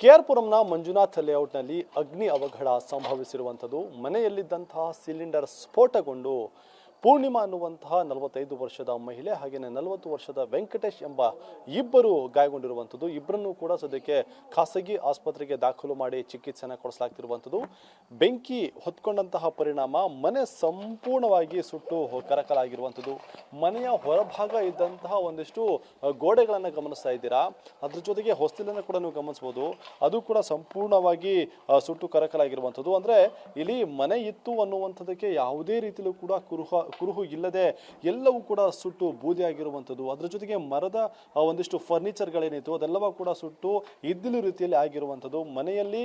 K R ಪುರಂನ ಮಂಜುನಾಥ್ ಲೇಔಟ್ನಲ್ಲಿ ಅಗ್ನಿ ಅವಘಡ ಸಂಭವಿಸಿರುವಂಥದ್ದು. ಮನೆಯಲ್ಲಿದ್ದಂತಹ ಸಿಲಿಂಡರ್ ಸ್ಫೋಟಗೊಂಡು ಪೂರ್ಣಿಮಾ ಅನ್ನುವಂತಹ ನಲವತ್ತೈದು ವರ್ಷದ ಮಹಿಳೆ ಹಾಗೆಯೇ ನಲವತ್ತು ವರ್ಷದ ವೆಂಕಟೇಶ್ ಎಂಬ ಇಬ್ಬರು ಗಾಯಗೊಂಡಿರುವಂಥದ್ದು. ಇಬ್ಬರನ್ನು ಕೂಡ ಸದ್ಯಕ್ಕೆ ಖಾಸಗಿ ಆಸ್ಪತ್ರೆಗೆ ದಾಖಲು ಮಾಡಿ ಚಿಕಿತ್ಸೆನ ಕೊಡಿಸಲಾಗ್ತಿರುವಂಥದ್ದು. ಬೆಂಕಿ ಹೊತ್ಕೊಂಡಂತಹ ಪರಿಣಾಮ ಮನೆ ಸಂಪೂರ್ಣವಾಗಿ ಸುಟ್ಟು ಕರಕಲಾಗಿರುವಂಥದ್ದು. ಮನೆಯ ಹೊರಭಾಗ ಇದ್ದಂತಹ ಒಂದಿಷ್ಟು ಗೋಡೆಗಳನ್ನು ಗಮನಿಸ್ತಾ ಇದ್ದೀರಾ? ಅದ್ರ ಜೊತೆಗೆ ಹೊಸ್ತಿಲನ್ನು ಕೂಡ ನೀವು ಗಮನಿಸ್ಬೋದು. ಅದು ಕೂಡ ಸಂಪೂರ್ಣವಾಗಿ ಸುಟ್ಟು ಕರಕಲಾಗಿರುವಂಥದ್ದು. ಅಂದರೆ ಇಲ್ಲಿ ಮನೆ ಇತ್ತು ಅನ್ನುವಂಥದ್ದಕ್ಕೆ ಯಾವುದೇ ರೀತಿಯಲ್ಲೂ ಕೂಡ ಕುರುಹ ಕುರುಹು ಇಲ್ಲದೆ ಎಲ್ಲವೂ ಕೂಡ ಸುಟ್ಟು ಬೂದಿಯಾಗಿರುವಂಥದ್ದು. ಅದರ ಜೊತೆಗೆ ಮರದ ಒಂದಿಷ್ಟು ಫರ್ನಿಚರ್ಗಳೇನಿತ್ತು ಅದೆಲ್ಲವೂ ಕೂಡ ಸುಟ್ಟು ಇದ್ದಿಲು ರೀತಿಯಲ್ಲಿ ಆಗಿರುವಂಥದ್ದು. ಮನೆಯಲ್ಲಿ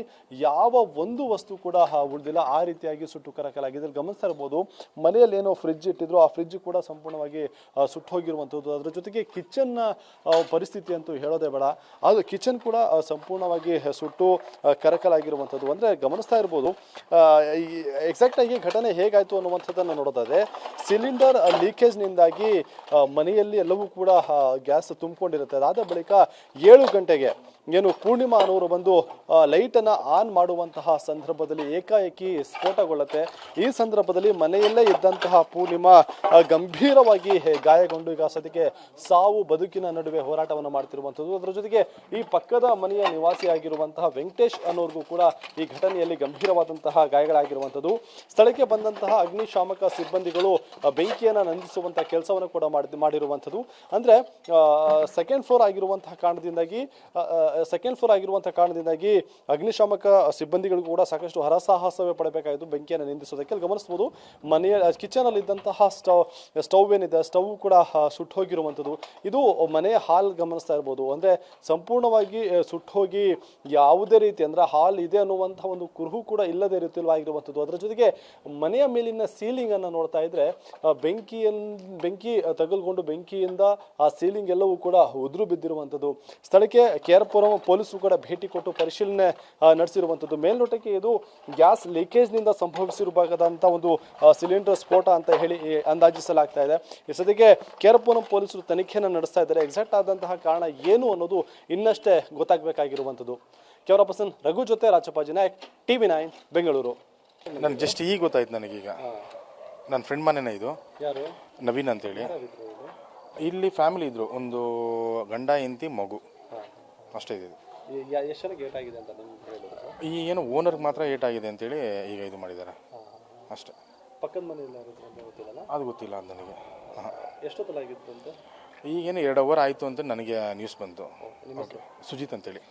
ಯಾವ ಒಂದು ವಸ್ತು ಕೂಡ ಉಳಿದಿಲ್ಲ. ಆ ರೀತಿಯಾಗಿ ಸುಟ್ಟು ಕರಕಲಾಗಿದೆ. ಗಮನಿಸ್ತಾ ಇರ್ಬೋದು ಮನೆಯಲ್ಲಿ ಏನೋ ಫ್ರಿಜ್ ಇಟ್ಟಿದ್ರು, ಆ ಫ್ರಿಜ್ ಕೂಡ ಸಂಪೂರ್ಣವಾಗಿ ಸುಟ್ಟು ಹೋಗಿರುವಂಥದ್ದು ಅದರ ಜೊತೆಗೆ ಕಿಚನ್ನ ಪರಿಸ್ಥಿತಿ ಅಂತೂ ಹೇಳೋದೇ ಬೇಡ. ಅದು ಕಿಚನ್ ಕೂಡ ಸಂಪೂರ್ಣವಾಗಿ ಸುಟ್ಟು ಕರಕಲಾಗಿರುವಂಥದ್ದು. ಅಂದರೆ ಗಮನಿಸ್ತಾ ಇರ್ಬೋದು. ಎಕ್ಸಾಕ್ಟ್ ಆಗಿ ಘಟನೆ ಹೇಗಾಯಿತು ಅನ್ನುವಂಥದ್ದನ್ನು ನೋಡೋದಾದ್ರೆ ಸಿಲಿಂಡರ್ ಲೀಕೇಜ್ನಿಂದಾಗಿ ಮನೆಯಲ್ಲಿ ಎಲ್ಲವೂ ಕೂಡ ಗ್ಯಾಸ್ ತುಂಬಿಕೊಂಡಿರುತ್ತೆ. ಅದಾದ ಬಳಿಕ ಏಳು ಗಂಟೆಗೆ ಏನು ಪೂರ್ಣಿಮಾ ಅನ್ನೋರು ಬಂದು ಲೈಟನ್ನು ಆನ್ ಮಾಡುವಂತಹ ಸಂದರ್ಭದಲ್ಲಿ ಏಕಾಏಕಿ ಸ್ಫೋಟಗೊಳ್ಳುತ್ತೆ. ಈ ಸಂದರ್ಭದಲ್ಲಿ ಮನೆಯಲ್ಲೇ ಇದ್ದಂತಹ ಪೂರ್ಣಿಮಾ ಗಂಭೀರವಾಗಿ ಗಾಯಗೊಂಡು ಈಗ ಸದ್ಯಕ್ಕೆ ಸಾವು ಬದುಕಿನ ನಡುವೆ ಹೋರಾಟವನ್ನು ಮಾಡ್ತಿರುವಂಥದ್ದು. ಅದರ ಜೊತೆಗೆ ಈ ಪಕ್ಕದ ಮನೆಯ ನಿವಾಸಿಯಾಗಿರುವಂತಹ ವೆಂಕಟೇಶ್ ಅನ್ನೋರಿಗೂ ಕೂಡ ಈ ಘಟನೆಯಲ್ಲಿ ಗಂಭೀರವಾದಂತಹ ಗಾಯಗಳಾಗಿರುವಂಥದ್ದು. ಸ್ಥಳಕ್ಕೆ ಬಂದಂತಹ ಅಗ್ನಿಶಾಮಕ ಸಿಬ್ಬಂದಿಗಳು ಬೆಂಕಿಯನ್ನು ನಂದಿಸುವಂಥ ಕೆಲಸವನ್ನು ಕೂಡ ಮಾಡಿ ಮಾಡಿರುವಂಥದ್ದು. ಅಂದರೆ ಸೆಕೆಂಡ್ ಫ್ಲೋರ್ ಆಗಿರುವಂತಹ ಕಾರಣದಿಂದಾಗಿ ಸೆಕೆಂಡ್ ಫ್ಲೋರ್ ಆಗಿರುವಂಥ ಕಾರಣದಿಂದಾಗಿ ಅಗ್ನಿಶಾಮಕ ಸಿಬ್ಬಂದಿಗಳು ಕೂಡ ಸಾಕಷ್ಟು ಹರಸಾಹಸವೇ ಪಡಬೇಕಾಯಿತು ಬೆಂಕಿಯನ್ನು ನಿಂದಿಸೋದಕ್ಕೆ ಅಲ್ಲಿ ಗಮನಿಸಬಹುದು ಮನೆಯ ಕಿಚನಲ್ಲಿದ್ದಂತಹ ಸ್ಟವ್ ಸ್ಟವ್ ಏನಿದೆ ಸ್ಟವ್ ಕೂಡ ಸುಟ್ಟೋಗಿರುವಂಥದ್ದು ಇದು ಮನೆಯ ಹಾಲ್ ಗಮನಿಸ್ತಾ ಇರ್ಬೋದು. ಅಂದರೆ, ಸಂಪೂರ್ಣವಾಗಿ ಸುಟ್ಟೋಗಿ ಯಾವುದೇ ರೀತಿ, ಅಂದರೆ ಹಾಲ್ ಇದೆ ಅನ್ನುವಂಥ ಒಂದು ಕುರುಹು ಕೂಡ ಇಲ್ಲದೇ ರೀತಿಯವಾಗಿರುವಂಥದ್ದು ಅದರ ಜೊತೆಗೆ ಮನೆಯ ಮೇಲಿನ ಸೀಲಿಂಗನ್ನು ನೋಡ್ತಾ ಇದ್ರೆ ಆ, ಬೆಂಕಿಯನ್ ಬೆಂಕಿ ತಗಲ್ಕೊಂಡು ಬೆಂಕಿಯಿಂದ ಆ ಸೀಲಿಂಗ್ ಎಲ್ಲವೂ ಕೂಡ ಉದುರು ಬಿದ್ದಿರುವಂಥದ್ದು. ಸ್ಥಳಕ್ಕೆ ಕೆರಪುರಂ ಪೊಲೀಸರು ಕೂಡ ಭೇಟಿ ಕೊಟ್ಟು ಪರಿಶೀಲನೆ ನಡೆಸಿರುವಂಥದ್ದು. ಮೇಲ್ನೋಟಕ್ಕೆ ಇದು ಗ್ಯಾಸ್ ಲೀಕೇಜ್ನಿಂದ ಸಂಭವಿಸಿರಬೇಕಾದಂಥ ಒಂದು ಸಿಲಿಂಡರ್ ಸ್ಫೋಟ ಅಂತ ಹೇಳಿ ಅಂದಾಜಿಸಲಾಗ್ತಾ ಇದೆ. ಈ ಸದ್ಯಕ್ಕೆ ಕೇರ್ಪುರಂ ಪೊಲೀಸರು ತನಿಖೆಯನ್ನು ನಡೆಸ್ತಾ ಇದ್ದಾರೆ. ಎಕ್ಸಾಕ್ಟ್ ಆದಂತಹ ಕಾರಣ ಏನು ಅನ್ನೋದು ಇನ್ನಷ್ಟೇ ಗೊತ್ತಾಗಬೇಕಾಗಿರುವಂಥದ್ದು. ಕ್ಯಾಮರಾ ಪರ್ಸನ್ ರಘು ಜೊತೆ ರಾಜಪಾಜಿ ನಾಯಕ್ ಟಿವಿ ನೈನ್ ಬೆಂಗಳೂರು. ನಾನು ಜಸ್ಟ್ ಈಗ ಗೊತ್ತಾಯ್ತು ನನಗೀಗ. ನನ್ನ ಫ್ರೆಂಡ್ ಮನೆನೇ ಇದು. ಯಾರು? ನವೀನ್ ಅಂತೇಳಿ. ಇಲ್ಲಿ ಫ್ಯಾಮಿಲಿ ಇದ್ರು ಒಂದು ಗಂಡ ಹೆಂಡತಿ ಮಗು. ಅಷ್ಟೇ ಇದೆ. ಎಷ್ಟು ಗೇಟ್ ಆಗಿದೆ ಅಂತ ನಿಮ್ಗೆ ಹೇಳಿದ್ರು ಈ ಏನು ಓನರ್ಗೆ ಮಾತ್ರ ಏಟ್ ಆಗಿದೆ ಅಂತೇಳಿ ಈಗ ಇದು ಮಾಡಿದ್ದಾರೆ. ಅಷ್ಟೇ. ಪಕ್ಕದ ಮನೆಯಲ್ಲಿ ಯಾರಿದ್ರು ಅಂತ ಗೊತ್ತಿಲ್ಲಲ್ಲ ಅದು ಗೊತ್ತಿಲ್ಲ ಅಂತ ನನಗೆ. ಹಾಂ. ಎಷ್ಟೊತ್ತಲಾಗಿತ್ತು ಅಂತ? ಈಗೇನು ಎರಡು ಅವರ್ ಆಯಿತು ಅಂತ ನನಗೆ ನ್ಯೂಸ್ ಬಂತು. ಓಕೆ ಸುಜಿತ್ ಅಂತೇಳಿ.